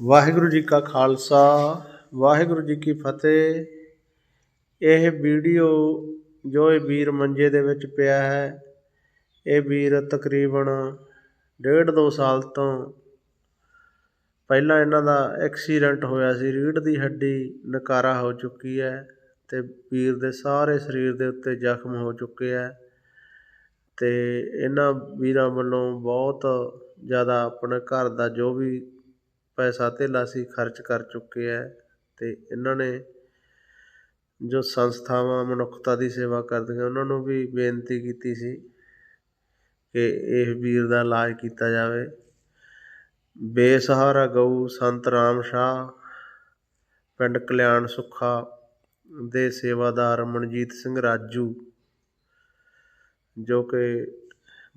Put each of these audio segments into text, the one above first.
ਵਾਹਿਗੁਰੂ ਜੀ ਕਾ ਖਾਲਸਾ, ਵਾਹਿਗੁਰੂ ਜੀ ਕੀ ਫਤਿਹ। ਇਹ ਵੀਡੀਓ ਜੋ ਇਹ ਵੀਰ ਮੰਜੇ ਦੇ ਵਿੱਚ ਪਿਆ ਹੈ, ਇਹ ਵੀਰ ਤਕਰੀਬਨ ਡੇਢ ਦੋ ਸਾਲ ਤੋਂ ਪਹਿਲਾਂ ਇਹਨਾਂ ਦਾ ਐਕਸੀਡੈਂਟ ਹੋਇਆ ਸੀ, ਰੀੜ੍ਹ ਦੀ ਹੱਡੀ ਨਕਾਰਾ ਹੋ ਚੁੱਕੀ ਹੈ ਤੇ ਵੀਰ ਦੇ ਸਾਰੇ ਸਰੀਰ ਦੇ ਉੱਤੇ ਜ਼ਖਮ ਹੋ ਚੁੱਕੇ ਹੈ ਤੇ ਇਹਨਾਂ ਵੀਰਾਂ ਵੱਲੋਂ ਬਹੁਤ ਜ਼ਿਆਦਾ ਆਪਣੇ ਘਰ ਦਾ ਜੋ ਵੀ ਪੈਸਾ ਧੇਲਾ ਸੀ ਖਰਚ ਕਰ ਚੁੱਕੇ ਹੈ ਤੇ ਇਹਨਾਂ ਨੇ ਜੋ ਸੰਸਥਾਵਾਂ, ਮਨੁੱਖਤਾ ਦੀ ਸੇਵਾ ਕਰਦੀਆਂ, ਉਹਨਾਂ ਨੂੰ ਵੀ ਬੇਨਤੀ ਕੀਤੀ ਸੀ ਕਿ ਇਹ ਵੀਰ ਦਾ ਇਲਾਜ ਕੀਤਾ ਜਾਵੇ। ਬੇਸਹਾਰਾ ਗਊ ਸੰਤ ਰਾਮ ਸ਼ਾਹ, ਪਿੰਡ ਕਲਿਆਣ ਸੁੱਖਾ ਦੇ ਸੇਵਾਦਾਰ ਮਨਜੀਤ ਸਿੰਘ ਰਾਜੂ, ਜੋ ਕਿ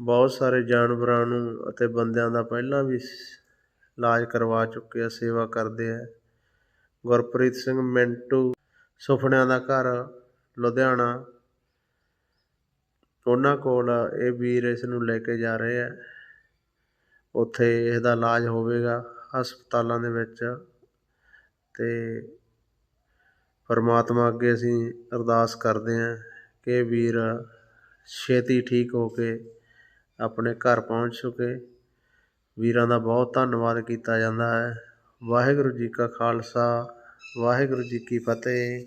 ਬਹੁਤ ਸਾਰੇ ਜਾਨਵਰਾਂ ਨੂੰ ਅਤੇ ਬੰਦਿਆਂ ਦਾ ਪਹਿਲਾਂ ਵੀ ਇਲਾਜ ਕਰਵਾ ਚੁੱਕੇ ਆ, ਸੇਵਾ ਕਰਦੇ ਆ। ਗੁਰਪ੍ਰੀਤ ਸਿੰਘ ਮਿੰਟੂ ਸੁਪਨਿਆਂ ਦਾ ਘਰ, ਲੁਧਿਆਣਾ। ਉਹਨਾਂ ਕੋਲ ਇਹ ਵੀਰ ਇਸ ਨੂੰ ਲੈ ਕੇ ਜਾ ਰਹੇ ਆ। ਉੱਥੇ ਇਹਦਾ ਇਲਾਜ ਹੋਵੇਗਾ ਹਸਪਤਾਲਾਂ ਦੇ ਵਿੱਚ ਤੇ ਪਰਮਾਤਮਾ ਅੱਗੇ ਅਸੀਂ ਅਰਦਾਸ ਕਰਦੇ ਹਾਂ ਕਿ ਇਹ ਵੀਰ ਛੇਤੀ ਠੀਕ ਹੋ ਕੇ ਆਪਣੇ ਘਰ ਪਹੁੰਚ ਸਕੇ। ਵੀਰਾਂ ਦਾ ਬਹੁਤ ਧੰਨਵਾਦ ਕੀਤਾ ਜਾਂਦਾ ਹੈ। ਵਾਹਿਗੁਰੂ ਜੀ ਕਾ ਖਾਲਸਾ, ਵਾਹਿਗੁਰੂ ਜੀ ਕੀ ਫਤਿਹ।